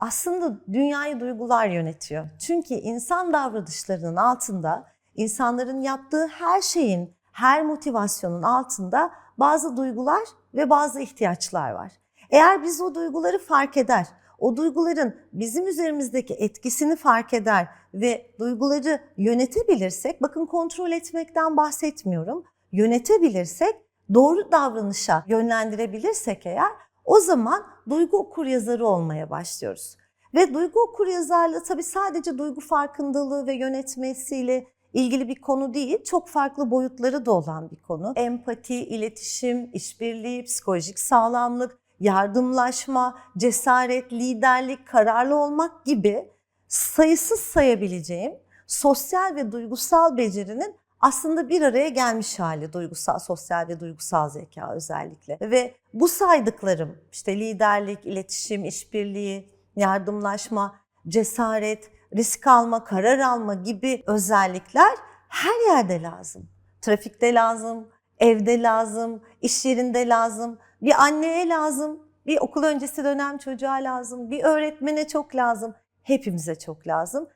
Aslında dünyayı duygular yönetiyor. Çünkü insan davranışlarının altında, insanların yaptığı her şeyin, her motivasyonun altında bazı duygular ve bazı ihtiyaçlar var. Eğer biz o duyguları fark eder, o duyguların bizim üzerimizdeki etkisini fark eder ve duyguları yönetebilirsek, bakın kontrol etmekten bahsetmiyorum, yönetebilirsek, doğru davranışa yönlendirebilirsek eğer o zaman duygu okuryazarı olmaya başlıyoruz. Ve duygu okuryazarlığı tabii sadece duygu farkındalığı ve yönetmesiyle ilgili bir konu değil, çok farklı boyutları da olan bir konu. Empati, iletişim, işbirliği, psikolojik sağlamlık, yardımlaşma, cesaret, liderlik, kararlı olmak gibi sayısız sayabileceğim sosyal ve duygusal becerinin aslında bir araya gelmiş hali duygusal, sosyal ve duygusal zeka özellikle. Ve bu saydıklarım işte liderlik, iletişim, işbirliği, yardımlaşma, cesaret, risk alma, karar alma gibi özellikler her yerde lazım. Trafikte lazım, evde lazım, iş yerinde lazım, bir anneye lazım, bir okul öncesi dönem çocuğa lazım, bir öğretmene çok lazım, hepimize çok lazım.